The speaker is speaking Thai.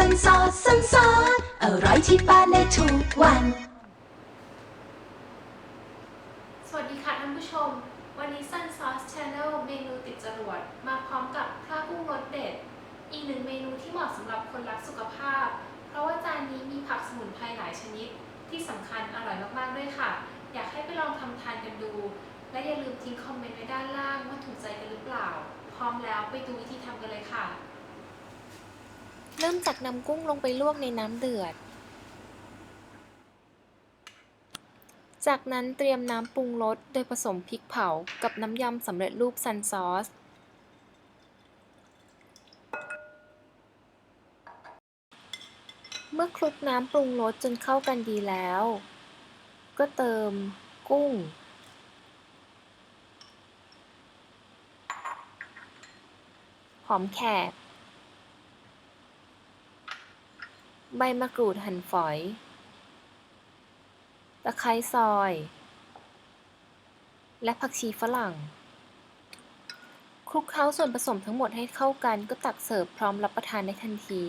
ซันซอสซันซอสอร่อยที่บ้านในทุกวัน สวัสดีค่ะท่านผู้ชม วันนี้ Sun Sauce Channel เมนูติดจรวด มาพร้อมกับข้าวกุ้งรสเด็ด อีกหนึ่งเมนูที่เหมาะสำหรับคนรักสุขภาพ เพราะว่าจานนี้มีผักสมุนไพรหลายชนิด ที่สำคัญอร่อยมากๆด้วยค่ะ อยากให้ไปลองทำทานกันดู และอย่าลืมทิ้งคอมเมนต์ไว้ด้านล่างว่าถูกใจกันหรือเปล่า พร้อมแล้วไปดูวิธีทำกันเลยค่ะ เริ่มจากนำกุ้งลงไปลวกในน้ำเดือด จากนั้นเตรียมน้ำปรุงรสโดยผสมพริกเผากับน้ำยำสำเร็จรูปซันซอส เมื่อคลุกน้ำปรุงรสจนเข้ากันดีแล้ว ก็เติมกุ้งหอมแขก ใบมะกรูดหั่นฝอย ตะไคร้ซอย และผักชีฝรั่ง คลุกเคล้าส่วนผสมทั้งหมดให้เข้ากันก็ตักเสิร์ฟพร้อมรับประทานได้ทันที